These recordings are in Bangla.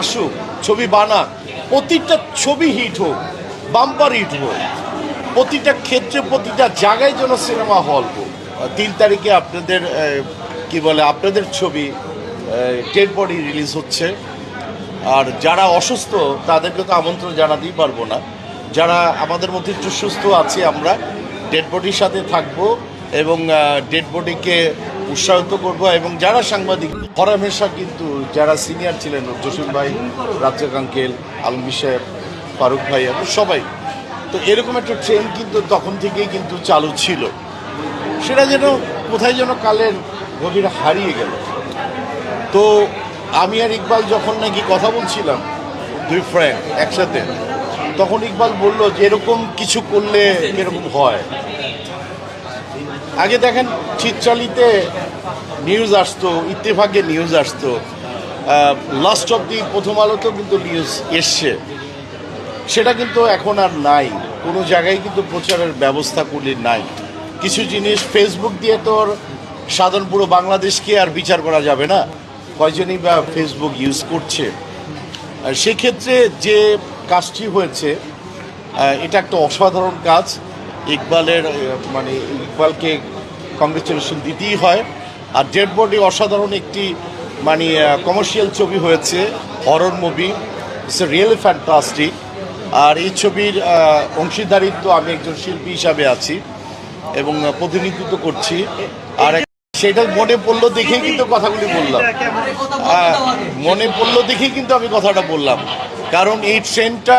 আসুক, ছবি বানাক, প্রতিটা ছবি হিট হোক বাম্পার হিট হোক, প্রতিটা ক্ষেত্রে, প্রতিটা জায়গায় যেন সিনেমা হল হোক। তিন তারিখে আপনাদের কি বলে, আপনাদের ছবি ডেড বডি রিলিজ হচ্ছে। আর যারা অসুস্থ, তাদেরকে তো আমন্ত্রণ জানাতেই পারব না। যারা আমাদের মধ্যে একটু সুস্থ আছে আমরা ডেড বডির সাথে থাকব। এবং ডেড বডিকে উৎসাহিত করব এবং যারা সাংবাদিক হরামেশা কিন্তু যারা সিনিয়র ছিলেন, জসিম ভাই, রাজ্জাক আঙ্কেল আলমগীর সাহেব, ফারুক ভাই, এবং সবাই। তো এরকম একটা ট্রেন কিন্তু তখন থেকেই কিন্তু চালু ছিল। সেটা যেন কোথায় যেন কালের গভীরে হারিয়ে গেল। তো আমি আর ইকবাল যখন নাকি কথা বলছিলাম, দুই ফ্রেন্ড একসাথে, তখন ইকবাল বলল যে, এরকম কিছু করলে এরকম হয়। আগে দেখেন চিত্রালিতে নিউজ আসতো, ইত্তেফাকে নিউজ আসতো। লাস্ট অব দি প্রথম আলোতেও কিন্তু নিউজ এসছে। সেটা কিন্তু এখন আর নাই। কোনো জায়গায় কিন্তু প্রচারের ব্যবস্থা করলে নাই। কিছু জিনিস ফেসবুক দিয়ে তোর সাধারণ পুরো বাংলাদেশকে আর বিচার করা যাবে না। কয়জনই বা ফেসবুক ইউজ করছে। সেক্ষেত্রে যে কাজটি হয়েছে এটা একটা অসাধারণ কাজ। ইকবালের মানে ইকবালকে কংগ্রেচুলেশন দিতেই হয়। আর ডেড বডি অসাধারণ একটি মানে কমার্শিয়াল ছবি হয়েছে horror movie it's really fantastic আর এই ছবির অংশীদারিত্ব আমি একজন শিল্পী হিসাবে আছি এবং প্রতিনিধিত্ব করছি। আর সেটা মনে পড়ল দেখেই কিন্তু কথাগুলি বললাম। মনে পড়ল দেখেই কিন্তু আমি কথাটা বললাম। কারণ এই ট্রেনটা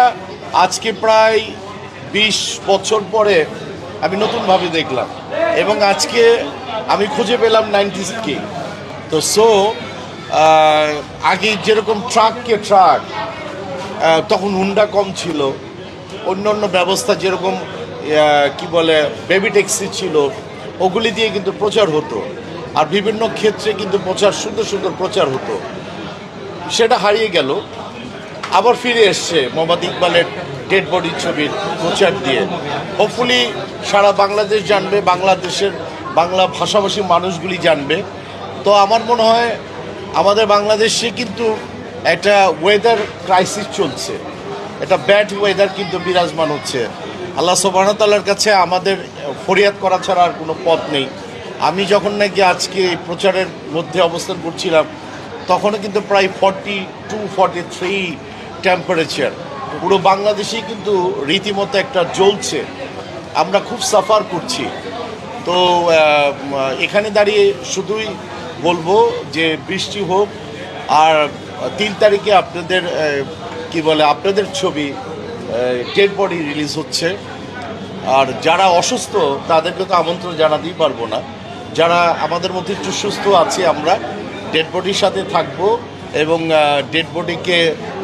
আজকে প্রায় বিশ বছর পরে আমি নতুনভাবে দেখলাম। এবং আজকে আমি খুঁজে পেলাম নাইনটিসকে তো সো আগে যেরকম ট্রাককে ট্রাক তখন হুন্ডা কম ছিল। অন্য অন্য ব্যবস্থা যেরকম কি বলে বেবি ট্যাক্সি ছিল, ওগুলি দিয়ে কিন্তু প্রচার হতো। আর বিভিন্ন ক্ষেত্রে কিন্তু প্রচার, সুন্দর সুন্দর প্রচার হতো। সেটা হারিয়ে গেল। আবার ফিরে এসছে মোহাম্মদ ইকবালের ডেড বডি ছবির প্রচার দিয়ে। হোপফুলি সারা বাংলাদেশ জানবে, বাংলাদেশের বাংলা ভাষাভাষী মানুষগুলি জানবে। তো আমার মনে হয় আমাদের বাংলাদেশে কিন্তু একটা ওয়েদার ক্রাইসিস চলছে। একটা ব্যাড ওয়েদার কিন্তু বিরাজমান হচ্ছে। আল্লাহ সোবানতাল্লার কাছে আমাদের ফরিয়াদ করা ছাড়া আর কোনো পথ নেই। আমি যখন নাকি আজকে এই প্রচারের মধ্যে অবস্থান করছিলাম, তখনও কিন্তু প্রায় forty two forty three temperature পুরো বাংলাদেশেই কিন্তু রীতিমতো একটা জ্বলছে। আমরা খুব সাফার করছি। তো এখানে দাঁড়িয়ে শুধুই বলব যে বৃষ্টি হোক, আর তিন তারিখে আপনাদের কি বলে, আপনাদের ছবি ডেড বডি রিলিজ হচ্ছে। আর যারা অসুস্থ, তাদেরকে তো আমন্ত্রণ জানাতেই পারব না। যারা আমাদের মধ্যে একটু সুস্থ আছে আমরা ডেড বডির সাথে থাকব এবং ডেড বডিকে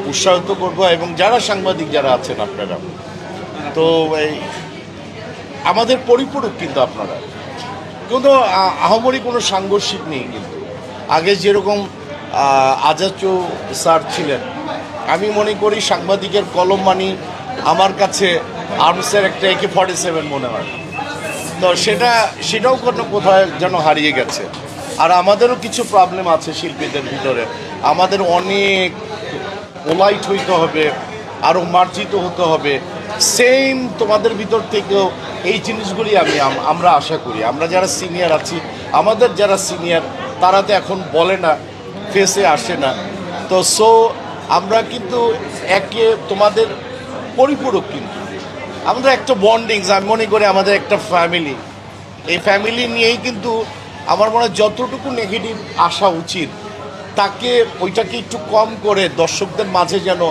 উৎসাহিত করব এবং যারা সাংবাদিক যারা আছেন আপনারা। তো এই, আমাদের পরিপূরক কিন্তু আপনারা। কিন্তু আহামরি কোনো সাংঘর্ষিক নেই কিন্তু। আগে যেরকম আজাচু স্যার ছিলেন, আমি মনে করি সাংবাদিকের কলম মানি আমার কাছে আর্মসের একটা একে ফর্টি সেভেন মনে হয়। তো সেটা, সেটাও কোনো কোথায় যেন হারিয়ে গেছে। আর আমাদেরও কিছু প্রবলেম আছে শিল্পীদের ভিতরে। আমাদের অনেক পোলাইট হইতে হবে আরও মার্জিত হতে হবে। সেম তোমাদের ভিতর থেকেও এই জিনিসগুলি আমি, আমরা আশা করি। আমরা যারা সিনিয়র আছি, আমাদের যারা সিনিয়র তারা তো এখন বলে না ফেসে আসে না। তো সো আমরা কিন্তু একে তোমাদের পরিপূরক কিন্তু। আমাদের একটা বন্ডিংস আমি মনে করি আমাদের একটা ফ্যামিলি এই ফ্যামিলি নিয়েই কিন্তু আমার মনে হয় যতটুকু নেগেটিভ আসা উচিত তাকে ওইটাকে একটু কম করে দর্শকদের মাঝে যেন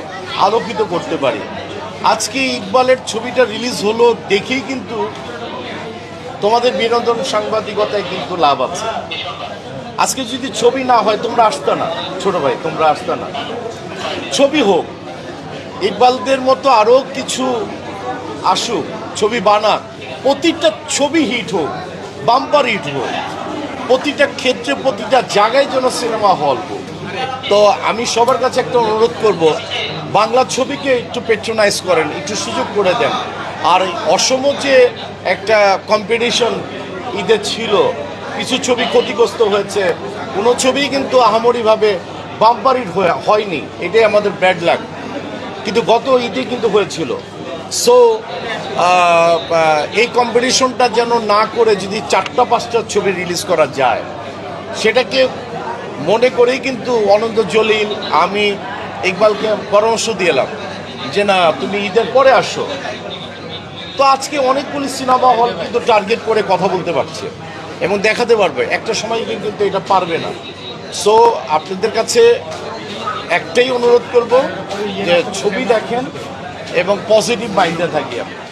আলোকিত করতে পারি। আজকে ইকবালের ছবিটা রিলিজ হলো দেখেই কিন্তু তোমাদের বিনোদন সাংবাদিকতায় কিন্তু লাভ আছে। আজকে যদি ছবি না হয়, তোমরা আসতে না, ছোট ভাই, তোমরা আসতো না। ছবি হোক, ইকবালদের মতো আরও কিছু আসুক, ছবি বানাক, প্রতিটা ছবি হিট হোক বাম্পার হিট হোক, প্রতিটা ক্ষেত্রে, প্রতিটা জায়গায় যেন সিনেমা হল হোক। তো আমি সবার কাছে একটা অনুরোধ করব, বাংলা ছবিকে একটু পেট্রোনাইজ করেন, একটু সুযোগ করে দেন। আর অসম যে একটা কম্পিটিশন ঈদের ছিল, কিছু ছবি ক্ষতিগ্রস্ত হয়েছে, কোনো ছবি কিন্তু আহামরিভাবে বাম্পার হিট হয়নি, এটাই আমাদের ব্যাড লাগ কিন্তু গত ঈদে কিন্তু হয়েছিল। সো এই কম্পিটিশনটা যেন না করে যদি চারটা, পাঁচটা ছবি রিলিজ করা যায়, সেটাকে মনে করেই কিন্তু অনন্ত জলিল, আমি ইকবালকে পরামর্শ দিলাম যে, না, তুমি ঈদের পরে আসো। তো আজকে অনেকগুলি সিনেমা হল কিন্তু টার্গেট করে কথা বলতে পারছে এবং দেখাতে পারবে। একটা সময় কিন্তু এটা পারবে না। সো আপনাদের কাছে একটাই অনুরোধ করব যে, ছবি দেখেন এবং পজিটিভ মাইন্ডে থাকি আমরা